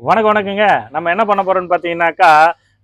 வணக்கம் வணக்கங்க. நம்ம என்ன பண்ண போறோம்னு பார்த்தீங்கன்னாக்கா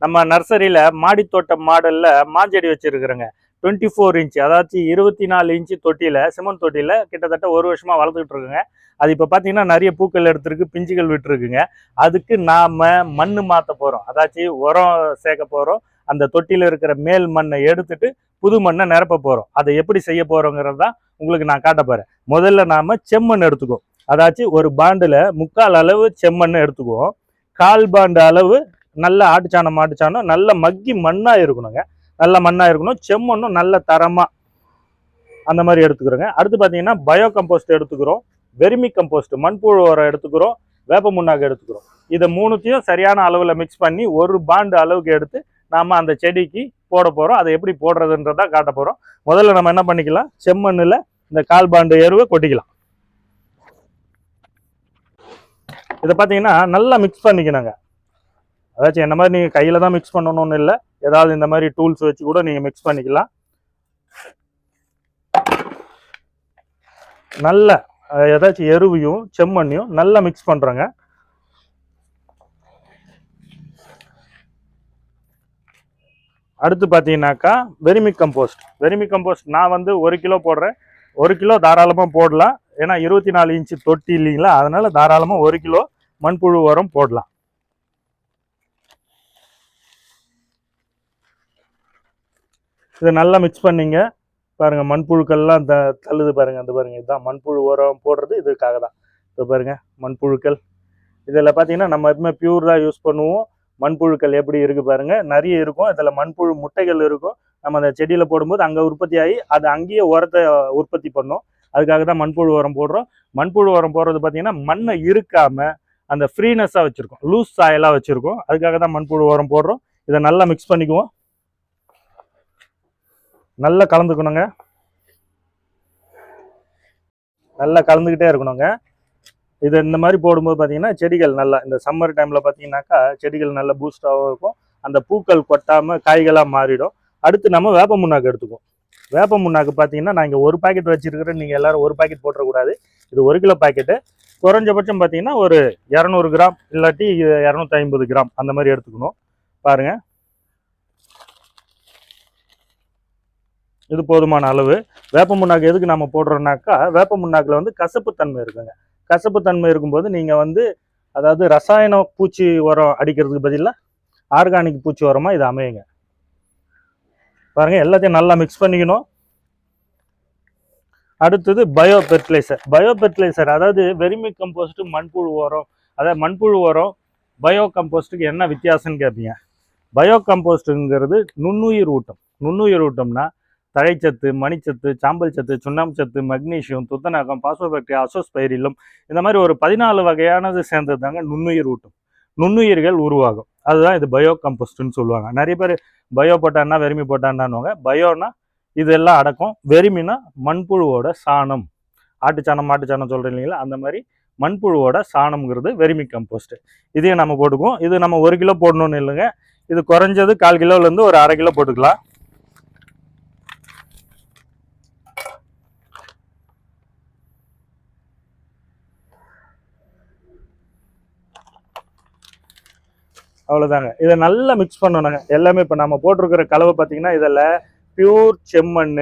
நம்ம நர்சரியில் மாடித்தோட்டம் மாடலில் மாஞ்செடி வச்சுருக்குறோங்க. டுவெண்ட்டி ஃபோர் இன்ச்சு அதாச்சும் இருபத்தி நாலு இன்ச்சு தொட்டியில் சிமெண்ட் தொட்டியில் கிட்டத்தட்ட ஒரு வருஷமாக வளர்த்துக்கிட்டு இருக்குங்க. அது இப்போ பார்த்தீங்கன்னா நிறைய பூக்கள் எடுத்துருக்கு பிஞ்சுகள் விட்டுருக்குங்க. அதுக்கு நாம் மண் மாற்ற போகிறோம் அதாச்சும் உரம் சேர்க்க போகிறோம் அந்த தொட்டியில் இருக்கிற மேல் மண்ணை எடுத்துட்டு புது மண்ணை நிரப்ப போகிறோம் அதை எப்படி செய்ய போகிறோங்கிறது தான் உங்களுக்கு நான் காட்ட போகிறேன் முதல்ல நாம் செம்மண் எடுத்துக்கோ அதாச்சும் ஒரு பாண்டில் முக்கால் அளவு செம்மண் எடுத்துக்குவோம். கால் பாண்டு அளவு நல்ல ஆட்டுச்சாணம் மாட்டுச்சாணம் நல்ல மக்கி மண்ணாக இருக்கணுங்க. நல்ல மண்ணாக இருக்கணும். செம்மண்ணும் நல்ல தரமாக அந்த மாதிரி எடுத்துக்கிறோங்க. அடுத்து பார்த்தீங்கன்னா பயோ கம்போஸ்ட் எடுத்துக்கிறோம். வெர்மி கம்போஸ்ட் மண்புழு உரம் எடுத்துக்கிறோம். வேப்ப முன்னாக்கு எடுத்துக்கிறோம். இதை மூணுத்தையும் சரியான அளவில் மிக்ஸ் பண்ணி ஒரு பாண்டு அளவுக்கு எடுத்து நாம் அந்த செடிக்கு போட போகிறோம் அதை எப்படி போடுறதுன்றதா காட்ட போகிறோம் முதல்ல நம்ம என்ன பண்ணிக்கலாம்? செம்மண்ணில் இந்த கால் பாண்டு எருவை கொட்டிக்கலாம். இதை பார்த்தீங்கன்னா நல்லா மிக்ஸ் பண்ணிக்கணுங்க. அதாச்சும் என்ன மாதிரி நீங்கள் கையில் தான் மிக்ஸ் பண்ணணும்னு இல்லை ஏதாவது இந்த மாதிரி டூல்ஸ் வச்சு கூட நீங்கள் மிக்ஸ் பண்ணிக்கலாம். நல்ல ஏதாச்சும் எருவையும் செம்மண்ணையும் நல்லா மிக்ஸ் பண்ணுறோங்க அடுத்து பார்த்தீங்கன்னாக்கா வெரிமி கம்போஸ்ட் வெரிமி கம்போஸ்ட் நான் வந்து ஒரு கிலோ போடுறேன். ஒரு கிலோ தாராளமாக போடலாம். ஏன்னா இருபத்தி நாலு இன்ச்சு தொட்டி இல்லைங்களா? அதனால் தாராளமாக ஒரு கிலோ மண்புழு உரம் போடலாம். இதை நல்லா மிக்ஸ் பண்ணிங்க. பாருங்கள் மண்புழுக்கள்லாம் த தள்ளுது பாருங்கள் அந்த பாருங்கள் இதுதான் மண்புழு உரம் போடுறது இதுக்காக தான். இப்போ பாருங்க மண்புழுக்கள். இதில் பார்த்தீங்கன்னா நம்ம எப்பவுமே பியூர் தான் யூஸ் பண்ணுவோம். மண்புழுக்கள் எப்படி இருக்குது பாருங்கள் நிறைய இருக்கும். இதில் மண்புழு முட்டைகள் இருக்கும். நம்ம அந்த செடியில் போடும்போது அங்கே உற்பத்தி ஆகி அது அங்கேயே உரத்தை உற்பத்தி பண்ணும். அதுக்காக தான் மண்புழு உரம் போடுறோம். மண்புழு உரம் போடுறது பார்த்தீங்கன்னா மண்ணை இருக்காமல் அந்த ஃப்ரீனஸாக வச்சுருக்கோம். லூஸ் சாயலாக வச்சுருக்கோம். அதுக்காக தான் மண்புழு உரம் போடுறோம். இதை நல்லா மிக்ஸ் பண்ணிக்குவோம். நல்லா கலந்துக்கணுங்க. நல்லா கலந்துக்கிட்டே இருக்கணுங்க. இது இந்த மாதிரி போடும்போது பார்த்தீங்கன்னா செடிகள் நல்லா இந்த சம்மர் டைமில் பார்த்தீங்கன்னாக்கா செடிகள் நல்லா பூஸ்டாகவும் இருக்கும். அந்த பூக்கள் கொட்டாமல் காய்களாக மாறிடும். அடுத்து நம்ம வேப்ப முன்னாக்கு எடுத்துக்குவோம். வேப்ப முன்னாக்கு பார்த்தீங்கன்னா நான் இங்கே ஒரு பாக்கெட் வச்சுருக்கிறேன். நீங்கள் எல்லாரும் ஒரு பாக்கெட் போட்டுறக்கூடாது. இது ஒரு கிலோ பாக்கெட்டு குறைஞ்சபட்சம் பார்த்தீங்கன்னா ஒரு இரநூறு கிராம் இல்லாட்டி இரநூத்தி ஐம்பது கிராம் அந்த மாதிரி எடுத்துக்கணும். பாருங்க. இது போதுமான அளவு. வேப்ப முன்னாக்கு எதுக்கு நம்ம போடுறோம்னாக்கா வேப்ப முன்னாக்கில் வந்து கசப்பு தன்மை இருக்குங்க. கசப்பு தன்மை இருக்கும்போது நீங்கள் வந்து அதாவது ரசாயன பூச்சி உரம் அடிக்கிறதுக்கு பதிலாக ஆர்கானிக் பூச்சி உரமாக இது அமையுங்க. பாருங்கள் எல்லாத்தையும் நல்லா மிக்ஸ் பண்ணிக்கணும். அடுத்தது பயோ ஃபெர்டிலைசர் பயோ ஃபெர்டிலைசர் அதாவது வெரிமிக் கம்போஸ்ட்டு மண்புழு உரம். அதாவது மண்புழு உரம் பயோ கம்போஸ்ட்டுக்கு என்ன வித்தியாசம்னு கேட்பீங்க பயோ கம்போஸ்ட்டுங்கிறது நுண்ணுயிர் ஊட்டம். நுண்ணுயிர் ஊட்டம்னா தழைச்சத்து மணிச்சத்து சாம்பல் சத்து சுண்ணாம்பு சத்து மக்னீசியம் துத்தநாகம் பாஸ்போபாக்டீரியா அசோஸ்பைரிலும் இந்த மாதிரி ஒரு பதினாலு வகையானது சேர்ந்தது தாங்க நுண்ணுயிர் ஊட்டம். நுண்ணுயிர்கள் உருவாகும். அதுதான் இது பயோ கம்போஸ்ட்னு சொல்லுவாங்க. நிறைய பேர் பயோ போட்டான்னா வெறுமி போட்டான்னானுவாங்க பயோனா இதெல்லாம் அடக்கும். வெறுமினா மண்புழுவோட சாணம். ஆட்டுச்சாணம் மாட்டுச்சாணம் சொல்கிறேன் இல்லைங்களா? அந்த மாதிரி மண்புழுவோட சாணம்ங்கிறது வெறுமி கம்போஸ்ட் இதையும் நம்ம போட்டுக்குவோம். இது நம்ம ஒரு கிலோ போடணும்னு இல்லைங்க. இது குறைஞ்சது கால் கிலோலேருந்து ஒரு அரை கிலோ போட்டுக்கலாம். அவ்வளோதாங்க இதை நல்லா மிக்ஸ் பண்ணணுங்க. எல்லாமே இப்போ நம்ம போட்டிருக்கிற கலவை பார்த்தீங்கன்னா இதில் பியூர் செம்மண்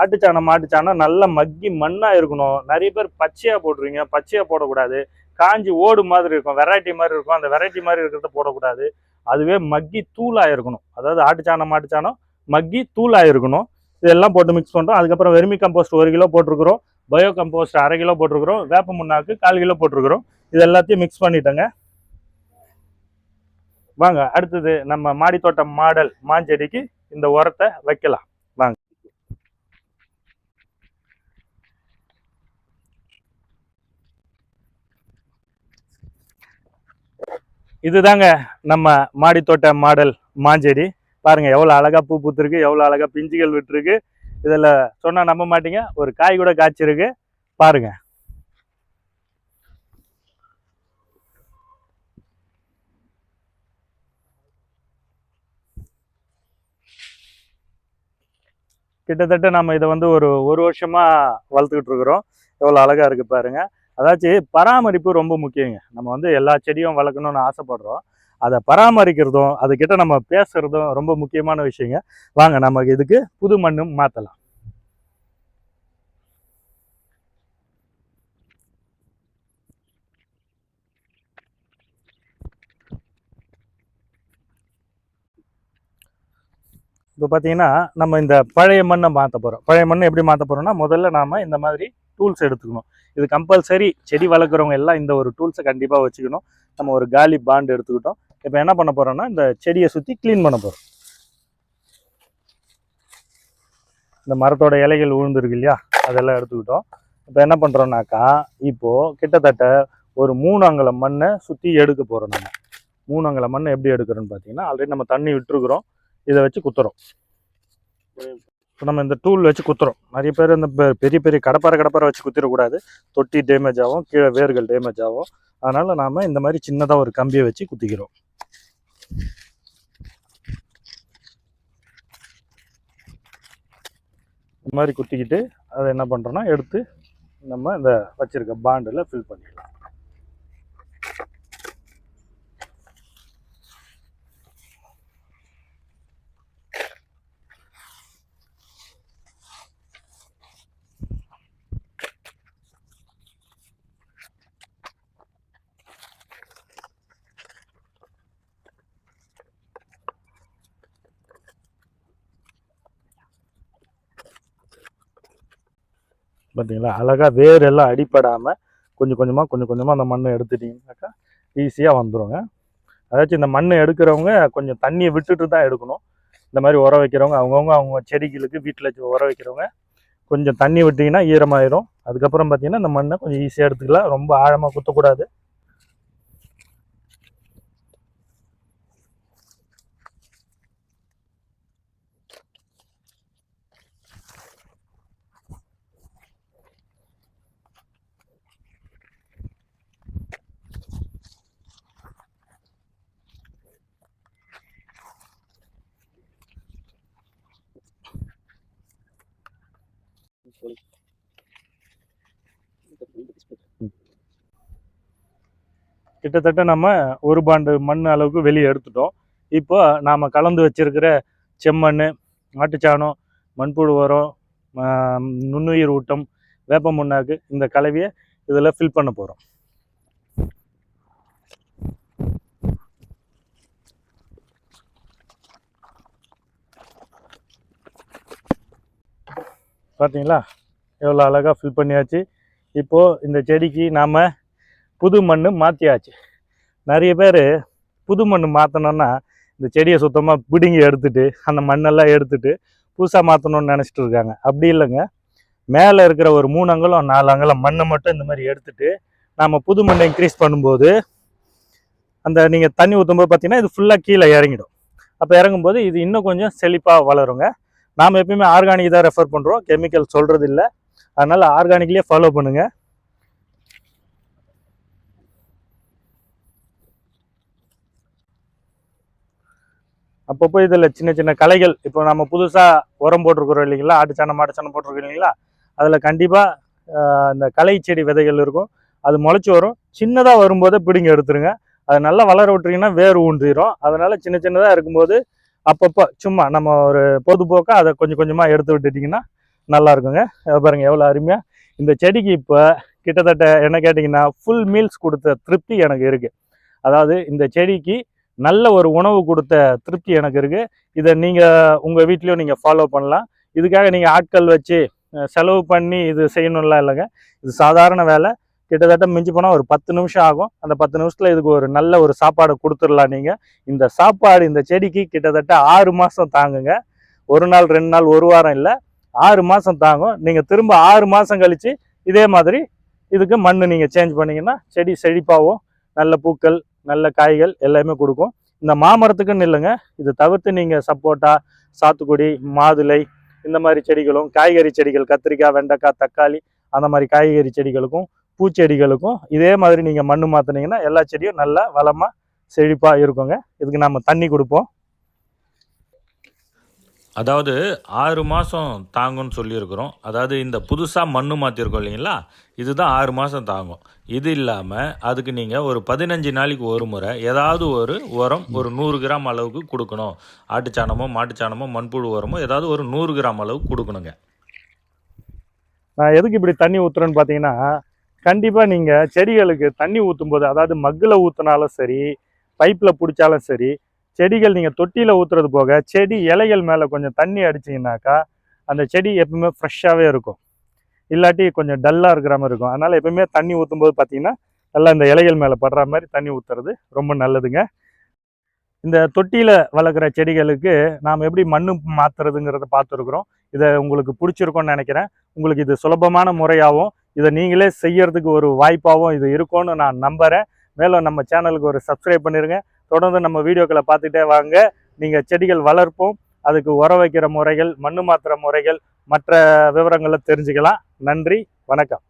ஆட்டுச்சாணம் மாட்டுச்சாணம் நல்லா மக்கி மண்ணாக இருக்கணும். நிறைய பேர் பச்சையாக போட்டுருவீங்க. பச்சையாக போடக்கூடாது. காஞ்சி ஓடு மாதிரி இருக்கும். வெரைட்டி மாதிரி இருக்கும். அந்த வெரைட்டி மாதிரி இருக்கிறத போடக்கூடாது. அதுவே மக்கி தூளாக இருக்கணும். அதாவது ஆட்டுச்சாணம் மாட்டுச்சாணம் மக்கி தூளாக இருக்கணும். இதெல்லாம் போட்டு மிக்ஸ் பண்ணுறோம் அதுக்கப்புறம் வெர்மி கம்போஸ்ட் ஒரு கிலோ போட்டிருக்கிறோம். பயோ கம்போஸ்ட் அரை கிலோ போட்டிருக்கிறோம். வேப்ப முன்னாக்கு கால் கிலோ போட்டிருக்கிறோம். இது எல்லாத்தையும் மிக்ஸ் பண்ணிட்டேங்க. வாங்க அடுத்தது நம்ம மாடித்தோட்டம் மாடல் மாஞ்செடிக்கு இந்த உரத்தை வைக்கலாம். வாங்க. இதுதாங்க நம்ம மாடித்தோட்ட மாடல் மாஞ்செடி. பாருங்க எவ்வளோ அழகா பூ பூத்துருக்கு எவ்வளோ அழகா பிஞ்சுகள் விட்டுருக்கு. இதில் சொன்னால் நம்ப மாட்டீங்க ஒரு காய் கூட காய்ச்சிருக்கு. பாருங்கள் கிட்டத்தட்ட நம்ம இதை வந்து ஒரு ஒரு வருஷமாக வளர்த்துக்கிட்டு இருக்கிறோம். எவ்வளோ அழகாக இருக்குது பாருங்க. அதாச்சும் பராமரிப்பு ரொம்ப முக்கியங்க. நம்ம வந்து எல்லா செடியும் வளர்க்கணும்னு ஆசைப்படுறோம். அதை பராமரிக்கிறதும் அதுக்கிட்ட நம்ம பேசுகிறதும் ரொம்ப முக்கியமான விஷயங்க. வாங்க நமக்கு இதுக்கு புது மண்ணும் மாற்றலாம் இப்போ பார்த்தீங்கன்னா நம்ம இந்த பழைய மண்ணை மாற்ற போகிறோம் பழைய மண்ணை எப்படி மாற்ற போகிறோம்னா முதல்ல நாம் இந்த மாதிரி டூல்ஸ் எடுத்துக்கணும். இது கம்பல்சரி செடி வளர்க்குறவங்க எல்லாம் இந்த ஒரு டூல்ஸை கண்டிப்பாக வச்சுக்கணும். நம்ம ஒரு காலி பாண்ட் எடுத்துக்கிட்டோம். இப்போ என்ன பண்ண போகிறோம்னா இந்த செடியை சுற்றி க்ளீன் பண்ண போகிறோம் இந்த மரத்தோட இலைகள் விழுந்துருக்கு இல்லையா? அதெல்லாம் எடுத்துக்கிட்டோம். இப்போ என்ன பண்ணுறோம்னாக்கா இப்போது கிட்டத்தட்ட ஒரு மூணு அங்கலம் மண்ணை சுற்றி எடுக்க போகிறோம் நம்ம மூணு அங்கலம் மண்ணை எப்படி எடுக்கிறோன்னு பார்த்தீங்கன்னா ஆல்ரெடி நம்ம தண்ணி விட்டுருக்குறோம். இதை வச்சு குத்துறோம். இப்போ நம்ம இந்த டூல் வச்சு குத்துறோம். நிறைய பேர் இந்த பெரிய பெரிய கடப்பாரை கடப்பாரை வச்சு குத்திடக்கூடாது. தொட்டி டேமேஜ் ஆகும் கீழே வேர்கள் டேமேஜ் ஆகும். அதனால் நாம் இந்த மாதிரி சின்னதாக ஒரு கம்பியை வச்சு குத்திக்கிறோம். இந்த மாதிரி குத்திக்கிட்டு அதை என்ன பண்ணுறோன்னா எடுத்து நம்ம இந்த வச்சுருக்க பாண்டில் ஃபில் பண்ணிடலாம். பார்த்தீங்களா அழகாக வேர் எல்லாம் அடிப்படாமல் கொஞ்சம் கொஞ்சமாக கொஞ்சம் கொஞ்சமாக அந்த மண்ணை எடுத்துட்டிங்கனாக்கா ஈஸியாக வந்துருங்க. அதாச்சும் இந்த மண்ணை எடுக்கிறவங்க கொஞ்சம் தண்ணியை விட்டுட்டு தான் எடுக்கணும். இந்த மாதிரி உர வைக்கிறவங்க அவங்கவுங்க அவங்க செடிகளுக்கு வீட்டில் உர வைக்கிறவங்க கொஞ்சம் தண்ணி விட்டிங்கன்னா ஈரமாயிரும். அதுக்கப்புறம் பார்த்தீங்கன்னா இந்த மண்ணை கொஞ்சம் ஈஸியாக எடுத்துக்கலாம். ரொம்ப ஆழமாக குத்தக்கூடாது. கிட்டத்தட்ட நம்ம ஒரு பாண்டு மண் அளவுக்கு வெளியே எடுத்துட்டோம். இப்போ நாம் கலந்து வச்சிருக்கிற செம்மண் மாட்டுச்சாணம் மண்புழு உரம் நுண்ணுயிர் ஊட்டம் வேப்ப முன்னாக்கு இந்த கலவையை இதில் ஃபில் பண்ண போகிறோம் பார்த்தீங்களா எவ்வளோ அழகாக ஃபில் பண்ணியாச்சு. இப்போது இந்த செடிக்கு நாம் புது மண் மாற்றியாச்சு நிறைய பேர் புது மண் மாற்றணுன்னா இந்த செடியை சுத்தமாக பிடுங்கி எடுத்துட்டு அந்த மண்ணெல்லாம் எடுத்துட்டு புதுசாக மாற்றணும்னு நினச்சிட்டு இருக்காங்க. அப்படி இல்லைங்க. மேலே இருக்கிற ஒரு மூணு அங்கலம் நாலு அங்கலம் மண்ணை மட்டும் இந்த மாதிரி எடுத்துட்டு நாம் புது மண்ணை இன்க்ரீஸ் பண்ணும்போது அந்த நீங்கள் தண்ணி ஊற்றும்போது பார்த்தீங்கன்னா இது ஃபுல்லாக கீழே இறங்கிடும். அப்போ இறங்கும்போது இது இன்னும் கொஞ்சம் செழிப்பாக வளருங்க. நாம் எப்பயுமே ஆர்கானிக் தான் ரெஃபர் பண்ணுறோம் கெமிக்கல் சொல்கிறது இல்லை அதனால் ஆர்கானிக்லேயே ஃபாலோ பண்ணுங்கள் அப்பப்போ இதில் சின்ன சின்ன களைகள் இப்போ நம்ம புதுசாக உரம் போட்டிருக்கிறோம் இல்லைங்களா? ஆட்டுச்சாணம் மாட்டுச்சாணம் போட்டிருக்கோம் இல்லைங்களா? அதில் கண்டிப்பாக இந்த களை செடி விதைகள் இருக்கும். அது முளைச்சி வரும். சின்னதாக வரும்போதே பிடிங்க எடுத்துருங்க. அது நல்லா வளர விட்டுறீங்கன்னா வேர் ஊன்றிடும் அதனால் சின்ன சின்னதாக இருக்கும்போது அப்பப்போ சும்மா நம்ம ஒரு பொதுபோக்காக அதை கொஞ்சம் கொஞ்சமாக எடுத்து விட்டுட்டிங்கன்னா நல்லா இருக்குங்க. பாருங்கள் எவ்வளோ அருமையாக இந்த செடிக்கு இப்போ கிட்டத்தட்ட என்ன கேட்டிங்கன்னா ஃபுல் மீல்ஸ் கொடுத்த திருப்தி எனக்கு இருக்குது அதாவது இந்த செடிக்கு நல்ல ஒரு உணவு கொடுத்த திருப்தி எனக்கு இருக்குது இதை நீங்கள் உங்கள் வீட்லேயும் நீங்கள் ஃபாலோ பண்ணலாம். இதுக்காக நீங்கள் ஆட்கள் வச்சு செலவு பண்ணி இது செய்யணும்லாம் இல்லைங்க. இது சாதாரண வேலை. கிட்டத்தட்ட மிஞ்சி போனால் ஒரு பத்து நிமிஷம் ஆகும். அந்த பத்து நிமிஷத்தில் இதுக்கு ஒரு நல்ல ஒரு சாப்பாடு கொடுத்துடலாம் நீங்கள் இந்த சாப்பாடு இந்த செடிக்கு கிட்டத்தட்ட ஆறு மாதம் தாங்குங்க. ஒரு நாள் ரெண்டு நாள் ஒரு வாரம் இல்லை. ஆறு மாதம் தாங்கும். நீங்கள் திரும்ப ஆறு மாதம் கழித்து இதே மாதிரி இதுக்கு மண் நீங்கள் சேஞ்ச் பண்ணீங்கன்னா செடி செழிப்பாகவும் நல்ல பூக்கள் நல்ல காய்கள் எல்லாமே கொடுக்கும். இந்த மாமரத்துக்குன்னு இல்லைங்க. இது தவிர்த்து நீங்கள் சப்போட்டா சாத்துக்குடி மாதுளை இந்த மாதிரி செடிகளும் காய்கறி செடிகள் கத்திரிக்காய் வெண்டைக்காய் தக்காளி அந்த மாதிரி காய்கறி செடிகளுக்கும் பூச்செடிகளுக்கும் இதே மாதிரி நீங்கள் மண் மாற்றினீங்கன்னா எல்லா செடியும் நல்லா வளமாக செழிப்பாக இருக்குங்க. இதுக்கு நம்ம தண்ணி கொடுப்போம். அதாவது ஆறு மாதம் தாங்கும்னு சொல்லியிருக்கிறோம். அதாவது இந்த புதுசாக மண்ணு மாற்றிருக்கோம் இல்லைங்களா? இதுதான் ஆறு மாதம் தாங்கும். இது இல்லாமல் அதுக்கு நீங்கள் ஒரு பதினஞ்சு நாளைக்கு ஒரு முறை ஏதாவது ஒரு உரம் ஒரு நூறு கிராம் அளவுக்கு கொடுக்கணும். ஆட்டுச்சாணமோ மாட்டுச்சாணமோ மண்புழு உரமோ ஏதாவது ஒரு நூறு கிராம் அளவுக்கு கொடுக்கணுங்க. நான் எதுக்கு இப்படி தண்ணி ஊற்றுறேன்னு பார்த்தீங்கன்னா கண்டிப்பாக நீங்கள் செடிகளுக்கு தண்ணி ஊற்றும் போது அதாவது மக்கில் ஊற்றினாலும் சரி பைப்பில் பிடிச்சாலும் சரி செடிகள் நீங்கள் தொட்டியில் ஊற்றுறது போக செடி இலைகள் மேலே கொஞ்சம் தண்ணி அடிச்சிங்கனாக்கா அந்த செடி எப்பவுமே ஃப்ரெஷ்ஷாகவே இருக்கும். இல்லாட்டி கொஞ்சம் டல்லாக இருக்கிற மாதிரி இருக்கும். அதனால் எப்பவுமே தண்ணி ஊற்றும் போது பார்த்தீங்கன்னா நல்லா இந்த இலைகள் மேலே படுற மாதிரி தண்ணி ஊற்றுறது ரொம்ப நல்லதுங்க. இந்த தொட்டியில் வளர்க்குற செடிகளுக்கு நாம் எப்படி மண்ணு மாற்றுறதுங்கிறத பார்த்துருக்குறோம் இதை உங்களுக்கு பிடிச்சிருக்கோன்னு நினைக்கிறேன். உங்களுக்கு இது சுலபமான முறையாகவும் இதை நீங்களே செய்யறதுக்கு ஒரு வாய்ப்பாகவும் இது இருக்கும்னு நான் நம்புகிறேன் மேலும் நம்ம சேனலுக்கு ஒரு சப்ஸ்கிரைப் பண்ணிடுங்க தொடர்ந்து நம்ம வீடியோக்களை பார்த்துட்டே வாங்க. நீங்கள் செடிகள் வளர்ப்போம். அதுக்கு உரம் வைக்கிற முறைகள் மண்ணு மாற்றுற முறைகள் மற்ற விவரங்களை தெரிஞ்சுக்கலாம். நன்றி வணக்கம்.